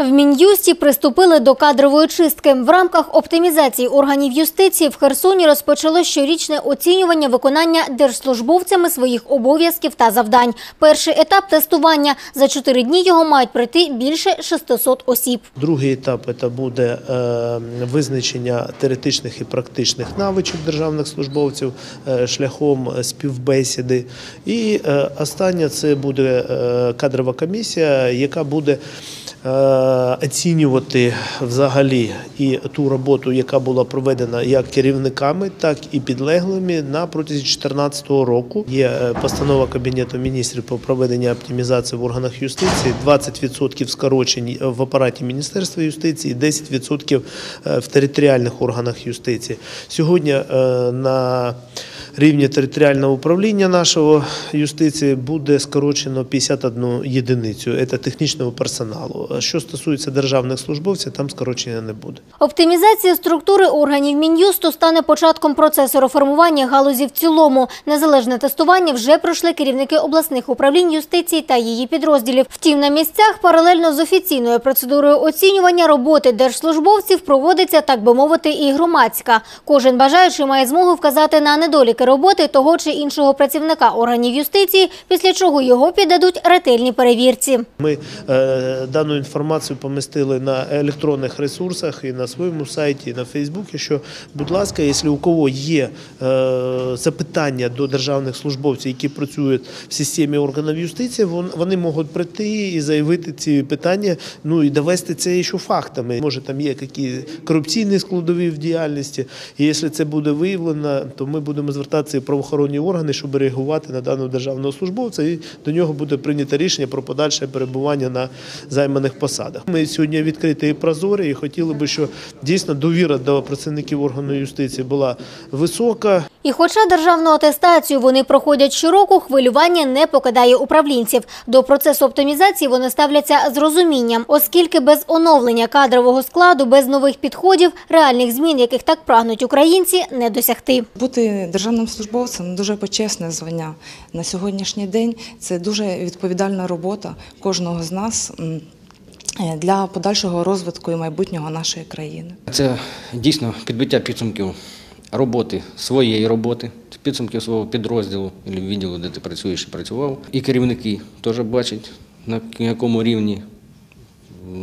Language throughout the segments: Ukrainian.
В Мін'юсті приступили до кадрової чистки. В рамках оптимізації органів юстиції в Херсоні розпочало щорічне оцінювання виконання держслужбовцями своїх обов'язків та завдань. Перший етап тестування. За чотири дні його мають пройти більше 600 осіб. Другий етап це буде е, визначення теоретичних і практичних навичок державних службовців е, шляхом співбесіди. І е, останнє це буде кадрова комісія, яка буде оцінювати взагалі і ту роботу, яка була проведена як керівниками, так і підлеглими на протязі 2014 року. Є е, постанова Кабінету міністрів про проведення оптимізації в органах юстиції, 20% скорочень в апараті Міністерства юстиції, 10% в територіальних органах юстиції. Сьогодні е, на рівні територіального управління нашого юстиції буде скорочено 51 єдиницю. Це технічного персоналу. Що стосується державних службовців, там скорочення не буде. Оптимізація структури органів Мін'юсту стане початком процесу реформування галузі в цілому. Незалежне тестування вже пройшли керівники обласних управлінь юстиції та її підрозділів. Втім, на місцях паралельно з офіційною процедурою оцінювання роботи держслужбовців проводиться, так би мовити, і громадська. Кожен бажаючий має змогу вказати на недоліки роботи того чи іншого працівника органів юстиції, після чого його піддадуть ретельній перевірці. Ми е, дану інформацію помістили на електронних ресурсах і на своєму сайті, і на Фейсбуці. Що, будь ласка, якщо у кого є е, запитання до державних службовців, які працюють в системі органів юстиції, вони можуть прийти і заявити ці питання, ну і довести це ще фактами. Може, там є якісь корупційні складові в діяльності. І якщо це буде виявлено, то ми будемо звертатися в правоохоронні органи, щоб реагувати на даного державного службовця, і до нього буде прийнято рішення про подальше перебування на займаних посадах. Ми сьогодні відкриті і прозорі, і хотіли би, щоб дійсно довіра до працівників органу юстиції була висока. І хоча державну атестацію вони проходять щороку, хвилювання не покидає управлінців. До процесу оптимізації вони ставляться з розумінням, оскільки без оновлення кадрового складу, без нових підходів, реальних змін, яких так прагнуть українці, не досягти. Бути державним службовцем дуже почесне звання. На сьогоднішній день це дуже відповідальна робота кожного з нас е, для подальшого розвитку і майбутнього нашої країни. Це дійсно підбиття підсумків роботи, своєї роботи, підсумків свого підрозділу або відділу, де ти працюєш і працював. І керівники теж бачать, на якому рівні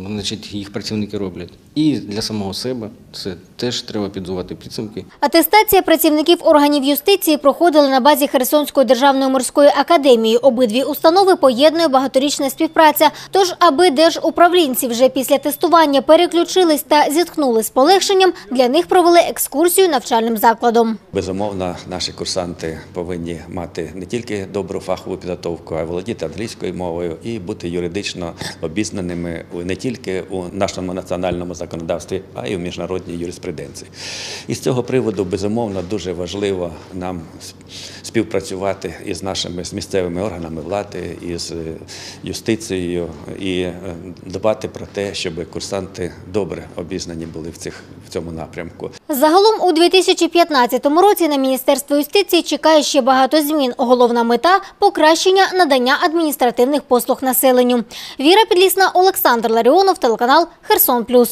значить, їх працівники роблять. І для самого себе це теж треба підзувати підсумки. Атестація працівників органів юстиції проходила на базі Херсонської державної морської академії. Обидві установи поєднує багаторічна співпраця. Тож, аби держуправлінці вже після тестування переключились та зіткнули з полегшенням, для них провели екскурсію навчальним закладом. Безумовно, наші курсанти повинні мати не тільки добру фахову підготовку, а й володіти англійською мовою і бути юридично обізнаними у- не тільки у нашому національному законодавстві, а й у міжнародній юриспруденції. І з цього приводу, безумовно, дуже важливо нам співпрацювати із нашими з місцевими органами влади, із е, юстицією і е, дбати про те, щоб курсанти добре обізнані були в цих в цьому напрямку. Загалом у 2015 році на Міністерство юстиції чекає ще багато змін. Головна мета – покращення надання адміністративних послуг населенню. Віра Підлісна, Олександр Ларіонов, телеканал «Херсон Плюс».